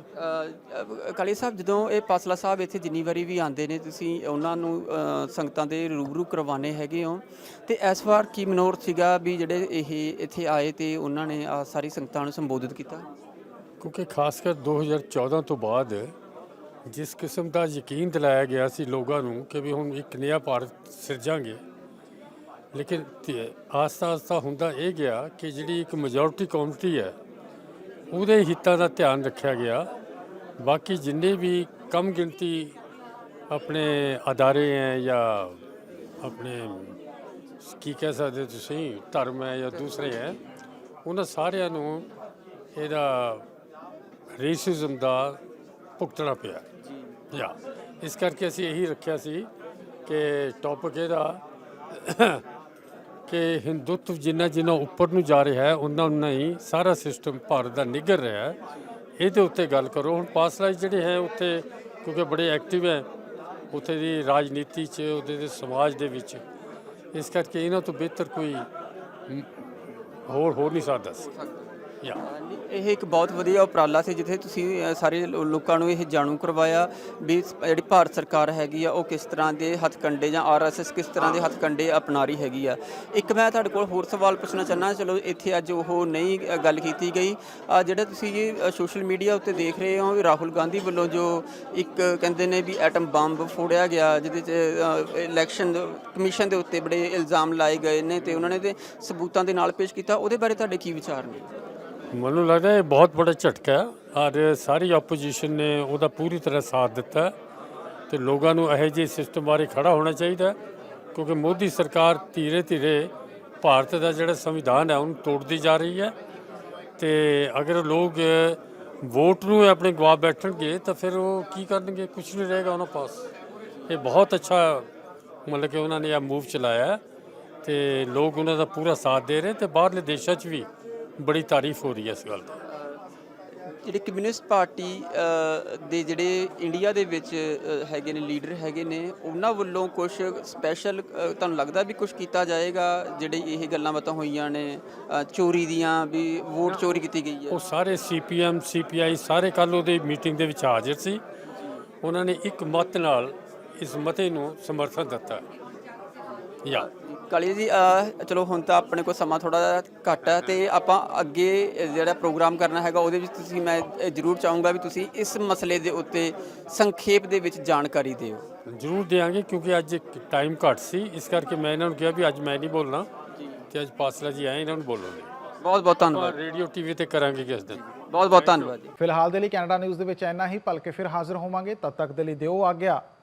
Speaker 2: ਕਾਲੀ ਸਾਹਿਬ ਜਦੋਂ ਇਹ ਪਾਸਲਾ ਸਾਹਿਬ ਇੱਥੇ ਜਿੰਨੀ ਵਾਰੀ ਵੀ ਆਉਂਦੇ ਨੇ ਤੁਸੀਂ ਉਹਨਾਂ ਨੂੰ ਸੰਗਤਾਂ ਦੇ ਰੂਬਰੂ ਕਰਵਾਣੇ ਹੈਗੇ ਹੋ। ਤੇ ਇਸ ਵਾਰ ਕੀ ਮਨੋਰਥ ਸੀਗਾ ਵੀ ਜਿਹੜੇ ਇਹ ਇੱਥੇ ਆਏ ਤੇ ਉਹਨਾਂ ਨੇ ਆਹ ਸਾਰੀ ਸੰਗਤਾਂ ਨੂੰ ਸੰਬੋਧਿਤ ਕੀਤਾ?
Speaker 3: ਕਿਉਂਕਿ ਖਾਸ ਕਰ 2014 ਤੋਂ ਬਾਅਦ ਜਿਸ ਕਿਸਮ ਦਾ ਯਕੀਨ ਦਿਲਾਇਆ ਗਿਆ ਸੀ ਲੋਕਾਂ ਨੂੰ ਕਿ ਵੀ ਹੁਣ ਇੱਕ ਨਵਾਂ ਭਾਰਤ ਸਿਰਜਾਂਗੇ ਲੇਕਿਨ ਆਸਤਾ ਆਸਤਾ ਹੁੰਦਾ ਇਹ ਗਿਆ ਕਿ ਜਿਹੜੀ ਇੱਕ ਮੈਜੋਰਟੀ ਕੌਮਟੀ ਹੈ ਉਹਦੇ ਹਿੱਤਾਂ ਦਾ ਧਿਆਨ ਰੱਖਿਆ ਗਿਆ। ਬਾਕੀ ਜਿੰਨੇ ਵੀ ਕਮ ਗਿਣਤੀ ਆਪਣੇ ਅਦਾਰੇ ਹੈ ਜਾਂ ਆਪਣੇ, ਕੀ ਕਹਿ ਸਕਦੇ ਤੁਸੀਂ, ਧਰਮ ਹੈ ਜਾਂ ਦੂਸਰੇ ਹੈ, ਉਹਨਾਂ ਸਾਰਿਆਂ ਨੂੰ ਇਹਦਾ ਰੇਸਿਜ਼ਮ ਦਾ ਭੁਗਤਣਾ ਪਿਆ। ਜਾਂ ਇਸ ਕਰਕੇ ਅਸੀਂ ਇਹੀ ਰੱਖਿਆ ਸੀ ਕਿ ਟੌਪਿਕ ਇਹਦਾ ਕਿ ਹਿੰਦੂਤਵ ਜਿੰਨਾ ਜਿੰਨਾ ਉੱਪਰ ਨੂੰ ਜਾ ਰਿਹਾ ਹੈ ਉਹਨਾਂ ਉਹਨਾਂ ਹੀ ਸਾਰਾ ਸਿਸਟਮ ਭਾਰਤ ਦਾ ਨਿਗਰ ਰਿਹਾ ਹੈ। ਇਹਦੇ ਉੱਤੇ ਗੱਲ ਕਰੋ। ਹੁਣ ਪਾਸਲਾ ਜਿਹੜੇ ਹੈ, ਉੱਥੇ ਕਿਉਂਕਿ ਬੜੇ ਐਕਟਿਵ ਹੈ, ਉੱਥੇ ਦੀ ਰਾਜਨੀਤੀ 'ਚ, ਉਹਦੇ ਦੇ ਸਮਾਜ ਦੇ ਵਿੱਚ। ਇਸ ਕਰਕੇ ਇਹਨਾਂ ਤੋਂ ਬਿਹਤਰ ਕੋਈ ਹੋਰ ਹੋ ਨਹੀਂ ਸਕਦਾ। ਸੀ
Speaker 2: ਇਹ ਇੱਕ ਬਹੁਤ ਵਧੀਆ ਉਪਰਾਲਾ ਸੀ ਜਿੱਥੇ ਤੁਸੀਂ ਅ, ਸਾਰੇ ਲੋ- ਲੋਕਾਂ ਨੂੰ ਇਹ ਜਾਣੂ ਕਰਵਾਇਆ ਵੀ ਸ- ਜਿਹੜੀ ਭਾਰਤ ਸਰਕਾਰ ਹੈਗੀ ਆ ਉਹ ਕਿਸ ਤਰ੍ਹਾਂ ਦੇ ਹੱਥਕੰਡੇ ਜਾਂ ਆਰਐਸਐਸ ਕਿਸ ਤਰ੍ਹਾਂ ਦੇ ਹੱਥਕੰਡੇ ਅਪਣਾ ਰਹੀ ਹੈਗੀ ਆ। ਇੱਕ ਮੈਂ ਤੁਹਾਡੇ ਕੋਲ ਹੋਰ ਸਵਾਲ ਪੁੱਛਣਾ ਚਾਹੁੰਦਾ ਚਲੋ ਇੱਥੇ ਅੱਜ ਉਹ ਨਹੀਂ ਅ, ਗੱਲ ਕੀਤੀ ਗਈ। ਆ ਜਿਹੜਾ ਤੁਸੀਂ ਜੀ ਸੋਸ਼ਲ ਮੀਡੀਆ ਉੱਤੇ ਦੇਖ ਰਹੇ ਹੋ ਵੀ ਰਾਹੁਲ ਗਾਂਧੀ ਵੱਲੋਂ ਜੋ ਇੱਕ ਕਹਿੰਦੇ ਨੇ ਵੀ ਐਟਮ ਬੰਬ ਫੋੜਿਆ ਗਿਆ ਜਿਹਦੇ ਚ ਇਲੈਕਸ਼ਨ ਕਮਿਸ਼ਨ ਦੇ ਉੱਤੇ ਬੜੇ ਇਲਜ਼ਾਮ ਲਾਏ ਗਏ ਨੇ ਤੇ ਉਹਨਾਂ ਨੇ ਤੇ ਸਬੂਤਾਂ ਦੇ ਨਾਲ ਪੇਸ਼ ਕੀਤਾ ਉਹਦੇ ਬਾਰੇ ਤੁਹਾਡੇ ਕੀ ਵਿਚਾਰ ਨੇ?
Speaker 3: ਮੈਨੂੰ ਲੱਗਦਾ ਇਹ ਬਹੁਤ ਬੜਾ ਝਟਕਾ ਹੈ। ਔਰ ਸਾਰੀ ਆਪੋਜੀਸ਼ਨ ਨੇ ਉਹਦਾ ਪੂਰੀ ਤਰ੍ਹਾਂ ਸਾਥ ਦਿੱਤਾ ਹੈ ਤੇ ਲੋਕਾਂ ਨੂੰ ਇਹੋ ਜਿਹੇ ਸਿਸਟਮ ਬਾਰੇ ਖੜਾ ਹੋਣਾ ਚਾਹੀਦਾ ਕਿਉਂਕਿ ਮੋਦੀ ਸਰਕਾਰ ਧੀਰੇ ਧੀਰੇ ਭਾਰਤ ਦਾ ਜਿਹੜਾ ਸੰਵਿਧਾਨ ਹੈ, ਉਹਨੂੰ ਤੋੜਦੀ ਜਾ ਰਹੀ ਹੈ। ਤੇ ਅਗਰ ਲੋਕ ਵੋਟ ਨੂੰ ਆਪਣੇ ਗਵਾ ਬੈਠਣਗੇ, ਤਾਂ ਫਿਰ ਉਹ ਕੀ ਕਰਨਗੇ? ਕੁਝ ਨਹੀਂ ਰਹੇਗਾ ਉਹਨਾਂ ਪਾਸ। ਇਹ ਬਹੁਤ ਅੱਛਾ ਮਤਲਬ ਕਿ ਉਹਨਾਂ ਨੇ ਇਹ ਮੂਵ ਚਲਾਇਆ ਹੈ ਤੇ ਲੋਕ ਉਹਨਾਂ ਦਾ ਪੂਰਾ ਸਾਥ ਦੇ ਰਹੇ ਤੇ ਬਾਹਰਲੇ ਦੇਸ਼ਾਂ 'ਚ ਵੀ ਬੜੀ ਤਾਰੀਫ ਹੋ ਰਹੀ ਹੈ ਇਸ ਗੱਲ ਦੀ
Speaker 2: ਜਿਹੜੇ ਕਮਿਊਨਿਸਟ ਪਾਰਟੀ ਦੇ ਜਿਹੜੇ ਇੰਡੀਆ ਦੇ ਵਿੱਚ ਹੈਗੇ ਨੇ ਲੀਡਰ ਹੈਗੇ ਨੇ ਉਹਨਾਂ ਵੱਲੋਂ ਕੁਝ ਸਪੈਸ਼ਲ ਤੁਹਾਨੂੰ ਲੱਗਦਾ ਵੀ ਕੁਝ ਕੀਤਾ ਜਾਏਗਾ? ਜਿਹੜੇ ਇਹ ਗੱਲਾਂ ਬਾਤਾਂ ਹੋਈਆਂ ਨੇ ਚੋਰੀ ਦੀਆਂ ਵੀ ਵੋਟ ਚੋਰੀ ਕੀਤੀ ਗਈ ਹੈ।
Speaker 3: ਉਹ ਸਾਰੇ ਸੀਪੀਐਮ ਸੀਪੀਆਈ ਸਾਰੇ ਕੱਲ ਉਹਦੇ ਮੀਟਿੰਗ ਦੇ ਵਿੱਚ ਹਾਜ਼ਰ ਸੀ। ਉਹਨਾਂ ਨੇ ਇੱਕ ਮਤ ਨਾਲ ਇਸ ਮਤੇ ਨੂੰ ਸਮਰਥਨ ਦਿੱਤਾ। ਯਾ।
Speaker 2: ਕਾਲੀ ਜੀ ਚਲੋ ਹੁਣ ਤਾਂ ਆਪਣੇ ਕੋਲ ਸਮਾਂ ਥੋੜਾ ਘੱਟ ਹੈ ਤੇ ਆਪਾਂ ਅੱਗੇ ਜਿਹੜਾ ਪ੍ਰੋਗਰਾਮ ਕਰਨਾ ਹੈਗਾ ਉਹਦੇ ਵਿੱਚ ਤੁਸੀਂ ਮੈਂ ਇਹ ਜ਼ਰੂਰ ਚਾਹੂੰਗਾ ਵੀ ਤੁਸੀਂ ਇਸ ਮਸਲੇ ਦੇ ਉੱਤੇ ਸੰਖੇਪ ਦੇ ਵਿੱਚ ਜਾਣਕਾਰੀ ਦਿਓ।
Speaker 3: ਜ਼ਰੂਰ ਦੇਵਾਂਗੇ ਕਿਉਂਕਿ ਅੱਜ ਟਾਈਮ ਘੱਟ ਸੀ। ਇਸ ਕਰਕੇ ਮੈਂ ਇਹਨਾਂ ਨੂੰ ਕਿਹਾ ਵੀ ਅੱਜ ਮੈਂ ਨਹੀਂ ਬੋਲਣਾ ਤੇ ਅੱਜ ਪਾਸਲਾ ਜੀ ਆਏ ਇਹਨਾਂ ਨੂੰ ਬੋਲੋਗੇ।
Speaker 2: ਬਹੁਤ ਬਹੁਤ ਧੰਨਵਾਦ।
Speaker 3: ਰੇਡੀਓ ਟੀਵੀ ਤੇ ਕਰਾਂਗੇ ਕਿਸ ਦਿਨ।
Speaker 2: ਬਹੁਤ ਬਹੁਤ ਧੰਨਵਾਦ ਜੀ।
Speaker 1: ਫਿਲਹਾਲ ਦੇ ਲਈ ਕੈਨੇਡਾ ਨਿਊਜ਼ ਦੇ ਵਿੱਚ ਇੰਨਾ ਹੀ। ਭਲਕੇ ਫਿਰ ਹਾਜ਼ਰ ਹੋਵਾਂਗੇ। ਤਦ ਤੱਕ ਦੇ ਲਈ ਦਿਓ ਆਗਿਆ।